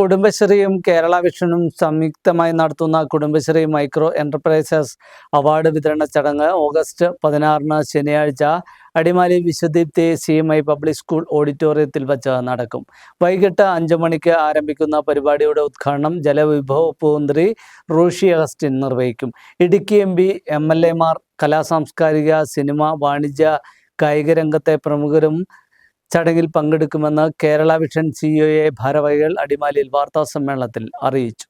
കുടുംബശ്രീയും കേരള വിഷനും സംയുക്തമായി നടത്തുന്ന Kudumbashree micro enterprises award വിതരണ ചടങ്ങ് ഓഗസ്റ്റ് പതിനാറിന് ശനിയാഴ്ച Adimali Vishwadeepthi C M I public school ഓഡിറ്റോറിയത്തിൽ വച്ച് നടക്കും. വൈകിട്ട് അഞ്ചു മണിക്ക് ആരംഭിക്കുന്ന പരിപാടിയുടെ ഉദ്ഘാടനം ജലവിഭവ മന്ത്രി റോഷി അഗസ്റ്റിൻ നിർവഹിക്കും. Idukki M P M L എമാർ കലാസാംസ്കാരിക സിനിമ വാണിജ്യ കായിക രംഗത്തെ പ്രമുഖരും ചടങ്ങിൽ പങ്കെടുക്കുമെന്ന് കേരള വിഷൻ സിഇഒയെ ഭാരവാഹികൾ അടിമാലിയിൽ വാർത്താ സമ്മേളനത്തിൽ അറിയിച്ചു.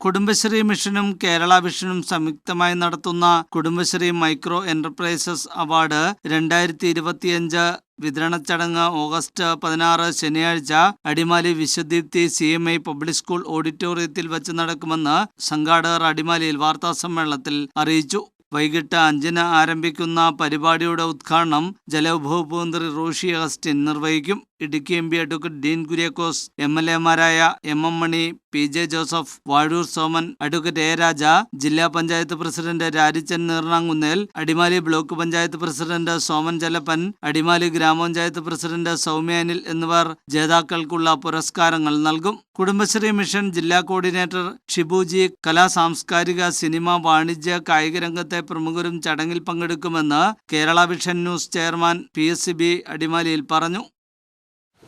കുടുംബശ്രീ മിഷനും കേരള വിഷനും സംയുക്തമായി നടത്തുന്ന കുടുംബശ്രീ മൈക്രോ എന്റർപ്രൈസസ് അവാർഡ് രണ്ടായിരത്തി ഇരുപത്തിയഞ്ച് വിതരണ ചടങ്ങ് ഓഗസ്റ്റ് പതിനാറ് ശനിയാഴ്ച Adimali Vishwadeepthi C M I public school ഓഡിറ്റോറിയത്തിൽ വച്ച് നടക്കുമെന്ന് സംഘാടകർ അടിമാലിയിൽ വാർത്താ സമ്മേളനത്തിൽ അറിയിച്ചു. വൈകിട്ട് അഞ്ചിന് ആരംഭിക്കുന്ന പരിപാടിയുടെ ഉദ്ഘാടനം ജലവിഭവ മന്ത്രി റോഷി അഗസ്റ്റിൻ നിർവഹിക്കും. Idukki M P advocate Dean Kuriakose M L എമാരായ M M Mani P J Joseph Vazhoor Soman advocate A Raja ജില്ലാ panchayat president Rarichan Neernakunnel Adimali block panchayat president Soman Jalappan Adimali ഗ്രാമപഞ്ചായത്ത് പ്രസിഡന്റ് സൗമ്യാനിൽ എന്നിവർ ജേതാക്കൾക്കുള്ള പുരസ്കാരങ്ങൾ നൽകും. Kudumbashree mission ജില്ലാ coordinator Shibuji കലാ സാംസ്കാരിക സിനിമ വാണിജ്യ കായിക രംഗത്തെ പ്രമുഖരും ചടങ്ങിൽ പങ്കെടുക്കുമെന്ന് Kerala vision news chairman P S C B അടിമാലിയിൽ പറഞ്ഞു.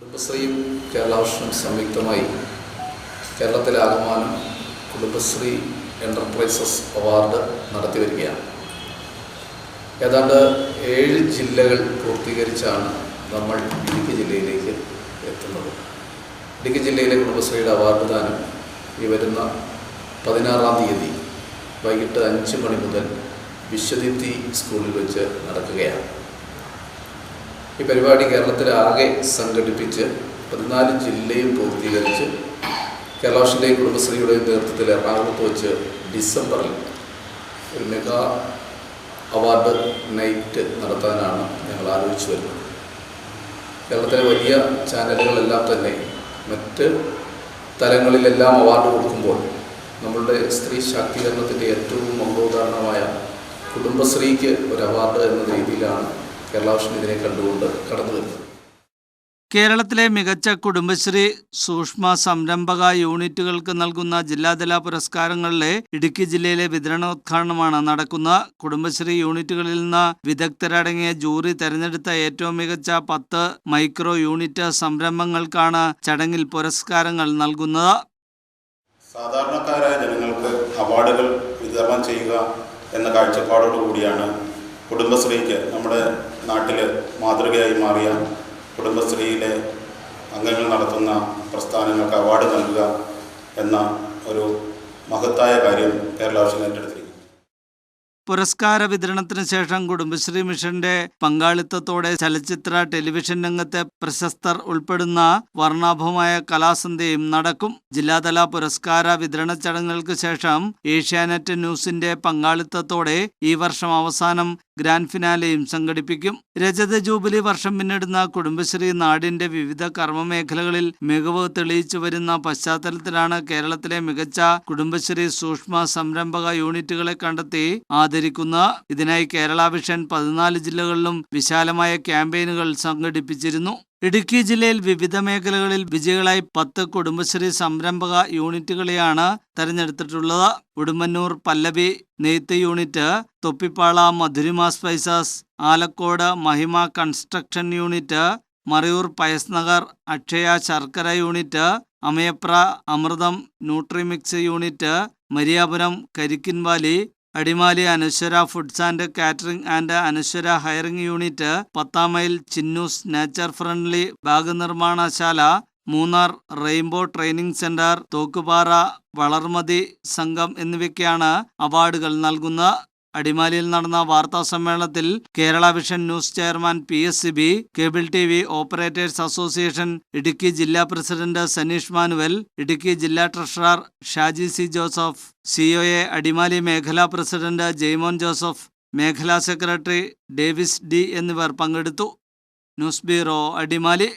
കുടുംബശ്രീയും കേരള വിഷനും സംയുക്തമായി കേരളത്തിലെ ആകമാനം കുടുംബശ്രീ എന്റർപ്രൈസസ് അവാർഡ് നടത്തി വരികയാണ്. ഏതാണ്ട് ഏഴ് ജില്ലകൾ പൂർത്തീകരിച്ചാണ് നമ്മൾ ഇടുക്കി ജില്ലയിലേക്ക് എത്തുന്നത്. ഇടുക്കി ജില്ലയിലെ കുടുംബശ്രീയുടെ അവാർഡ് ദാനം ഈ വരുന്ന പതിനാറാം തീയതി വൈകിട്ട് അഞ്ച് മണി മുതൽ വിശ്വദീപ്തി സ്കൂളിൽ വെച്ച് നടക്കുകയാണ്. ഈ പരിപാടി കേരളത്തിലാകെ സംഘടിപ്പിച്ച് പതിനാല് ജില്ലയും പൂർത്തീകരിച്ച് കേരളാവിഷന്റെയും കുടുംബശ്രീയുടെയും നേതൃത്വത്തിൽ എറണാകുളത്ത് വെച്ച് ഡിസംബറിൽ ഒരു മെഗാ അവാർഡ് നൈറ്റ് നടത്താനാണ് ഞങ്ങൾ ആലോചിച്ചു വരുന്നത്. കേരളത്തിലെ വലിയ ചാനലുകളെല്ലാം തന്നെ മറ്റ് തലങ്ങളിലെല്ലാം അവാർഡ് കൊടുക്കുമ്പോൾ നമ്മളുടെ സ്ത്രീ ശാക്തീകരണത്തിന്റെ ഏറ്റവും മഹോദാഹരണമായ കുടുംബശ്രീക്ക് ഒരു അവാർഡ് എന്ന രീതിയിലാണ് കേരള വിഷൻ ഇതിനെ കണ്ടുകൊണ്ട് കടന്നു വരുന്നത് കേരളത്തിലെ മികച്ച കുടുംബശ്രീ സൂക്ഷ്മ സംരംഭക യൂണിറ്റുകൾക്ക് നൽകുന്ന ജില്ലാതല പുരസ്കാരങ്ങളിലെ ഇടുക്കി ജില്ലയിലെ വിതരണോദ്ഘാടനമാണ് നടക്കുന്ന കുടുംബശ്രീ യൂണിറ്റുകളിൽ നിന്ന് വിദഗ്ധരടങ്ങിയ ജൂറി തെരഞ്ഞെടുത്ത ഏറ്റവും മികച്ച പത്ത് മൈക്രോ യൂണിറ്റ് സംരംഭങ്ങൾക്കാണ് ചടങ്ങിൽ പുരസ്കാരങ്ങൾ നൽകുന്നത്. സാധാരണക്കാരായ ജനങ്ങൾക്ക് അവാർഡുകൾ വിതരണം ചെയ്യുക എന്ന കാഴ്ചപ്പാടോടു കൂടിയാണ് കുടുംബശ്രീക്ക് നമ്മുടെ നാട്ടിൽ മാതൃകയായി മാറിയ കുടുംബശ്രീയിലെ അംഗങ്ങൾ നടത്തുന്ന പ്രസ്ഥാനങ്ങൾക്ക് അവാർഡ് നൽകുക എന്ന ഒരു മഹത്തായ കാര്യം കേരള വിഷൻ ഏറ്റെടുത്തിരിക്കുന്നു. പുരസ്കാര വിതരണത്തിന് ശേഷം കുടുംബശ്രീ മിഷന്റെ പങ്കാളിത്തത്തോടെ ചലച്ചിത്ര ടെലിവിഷൻ രംഗത്തെ പ്രശസ്തർ ഉൾപ്പെടുന്ന വർണാഭമായ കലാസന്ധ്യയും നടക്കും. ജില്ലാതല പുരസ്കാര വിതരണ ചടങ്ങുകൾക്ക് ശേഷം ഏഷ്യാനെറ്റ് ന്യൂസിന്റെ പങ്കാളിത്തത്തോടെ ഈ വർഷം അവസാനം ഗ്രാൻഡ് ഫിനാലെയും സംഘടിപ്പിക്കും. രജത ജൂബിലി വർഷം പിന്നിടുന്ന കുടുംബശ്രീ നാടിന്റെ വിവിധ കർമ്മമേഖലകളിൽ മികവ് തെളിയിച്ചു വരുന്ന പശ്ചാത്തലത്തിലാണ് കേരളത്തിലെ മികച്ച കുടുംബശ്രീ സൂക്ഷ്മ സംരംഭക യൂണിറ്റുകളെ കണ്ടെത്തി ആദരിക്കുന്ന. ഇതിനായി കേരള വിഷൻ പതിനാല് ജില്ലകളിലും വിശാലമായ ക്യാമ്പയിനുകൾ സംഘടിപ്പിച്ചിരുന്നു. ഇടുക്കി ജില്ലയിൽ വിവിധ മേഖലകളിൽ വിജയികളായി പത്ത് കുടുംബശ്രീ സംരംഭക യൂണിറ്റുകളെയാണ് തെരഞ്ഞെടുത്തിട്ടുള്ളത്. ഉടുമന്നൂർ പല്ലവി നെയ്ത്ത് unit Thoppippala Madhurima spices Alakode Mahima construction unit Marayoor Payasnagar Akshaya ശർക്കര unit Amayapra Amritham nutrimix unit Mariyapuram Karikkinvali Adimali Anaswara foods and catering and Anaswara hiring unit പത്താം mile Chinnus nature friendly bag നിർമ്മാണശാല Munnar rainbow training centre Thokkupara Valarmathi സംഘം എന്നിവയ്ക്കാണ് അവാർഡുകൾ നൽകുന്നത് അടിമാലിയിൽ നടന്ന വാർത്താ സമ്മേളനത്തിൽ Kerala vision news chairman P S C B cable T V operators association Idukki ജില്ലാ പ്രസിഡന്റ് സനീഷ് മാനുവൽ ഇടുക്കി ജില്ലാ treasurer Shaji C Joseph COA Adimali മേഖലാ പ്രസിഡന്റ് ജെയ്മോൻ ജോസഫ് മേഖലാ സെക്രട്ടറി ഡേവിസ് ഡി എന്നിവർ പങ്കെടുത്തു. News bureau Adimali.